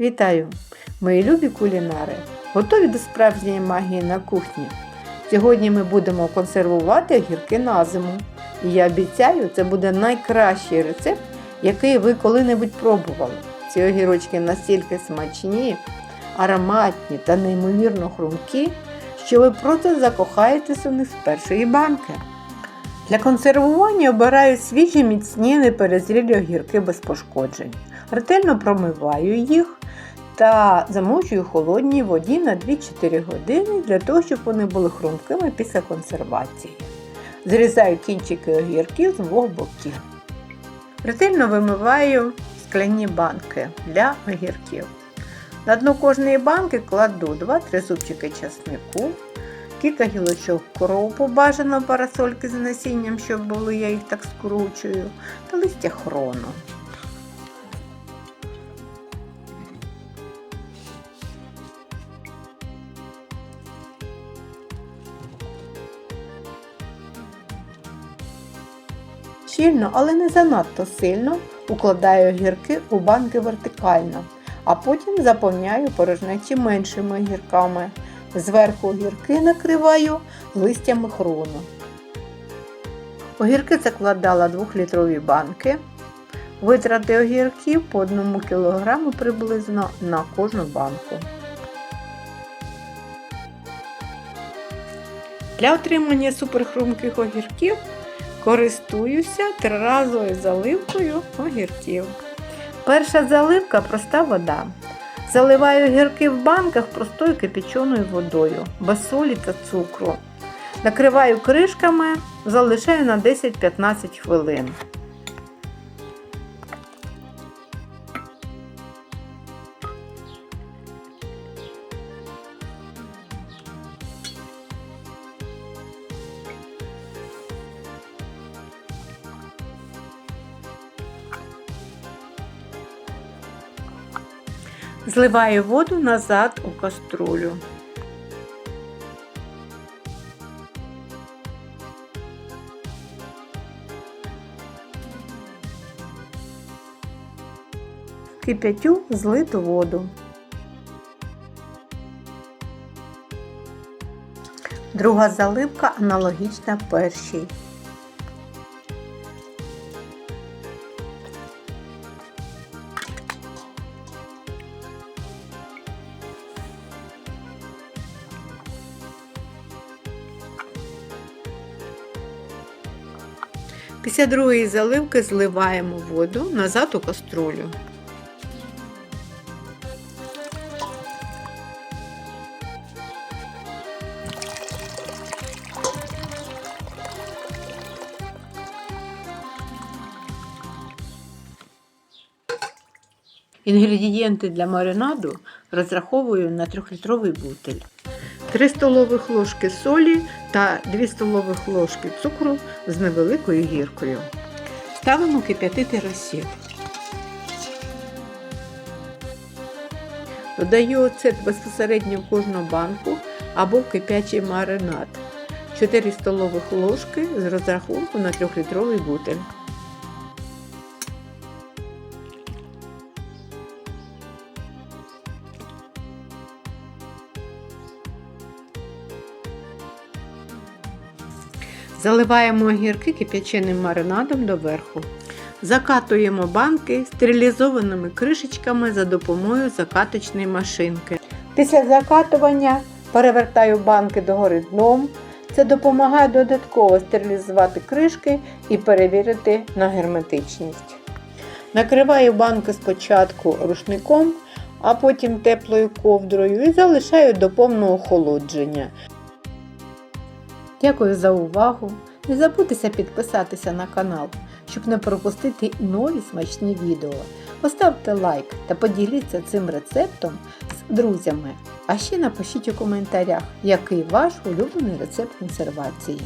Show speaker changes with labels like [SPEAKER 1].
[SPEAKER 1] Вітаю, мої любі кулінари! Готові до справжньої магії на кухні. Сьогодні ми будемо консервувати огірки на зиму. І я обіцяю, це буде найкращий рецепт, який ви коли-небудь пробували. Ці огірочки настільки смачні, ароматні та неймовірно хрумкі, що ви просто закохаєтесь у них з першої банки. Для консервування обираю свіжі міцні неперезрілі огірки без пошкоджень. Ретельно промиваю їх та замочую в холодній воді на 2-4 години для того, щоб вони були хрумкими після консервації. Зрізаю кінчики огірків з двох боків. Ретельно вимиваю скляні банки для огірків. На дно кожної банки кладу 2-3 зубчики часнику, кілька гілочок кропу, бажано парасольки з насінням, щоб були, я їх так скручую, та листя хрону. Щільно, але не занадто сильно укладаю огірки у банки вертикально, а потім заповняю порожнечі меншими огірками. Зверху огірки накриваю листями хрону. Огірки закладала 2-літрові банки. Витрати огірків по 1 кг приблизно на кожну банку. Для отримання суперхрумких огірків користуюся триразовою заливкою огірків. Перша заливка проста вода. Заливаю огірки в банках простою кипяченою водою, без солі та цукру. Накриваю кришками, залишаю на 10-15 хвилин. Зливаю воду назад у каструлю. Кип'ятю злиту воду. Друга заливка аналогічна першій. Після другої заливки зливаємо воду назад у каструлю. Інгредієнти для маринаду розраховую на 3-літровий бутиль. 3 столових ложки солі та 2 столових ложки цукру з невеликою гіркою. Ставимо кип'ятити розсіл. Додаю оцет безпосередньо в кожну банку або в кип'ячий маринад. 4 столових ложки з розрахунку на 3-літровий бутиль. Заливаємо огірки кип'яченим маринадом доверху. Закатуємо банки стерилізованими кришечками за допомогою закаточної машинки. Після закатування перевертаю банки догори дном. Це допомагає додатково стерилізувати кришки і перевірити на герметичність. Накриваю банки спочатку рушником, а потім теплою ковдрою і залишаю до повного охолодження. Дякую за увагу! Не забудьтеся підписатися на канал, щоб не пропустити нові смачні відео. Поставте лайк та поділіться цим рецептом з друзями. А ще напишіть у коментарях, який ваш улюблений рецепт консервації.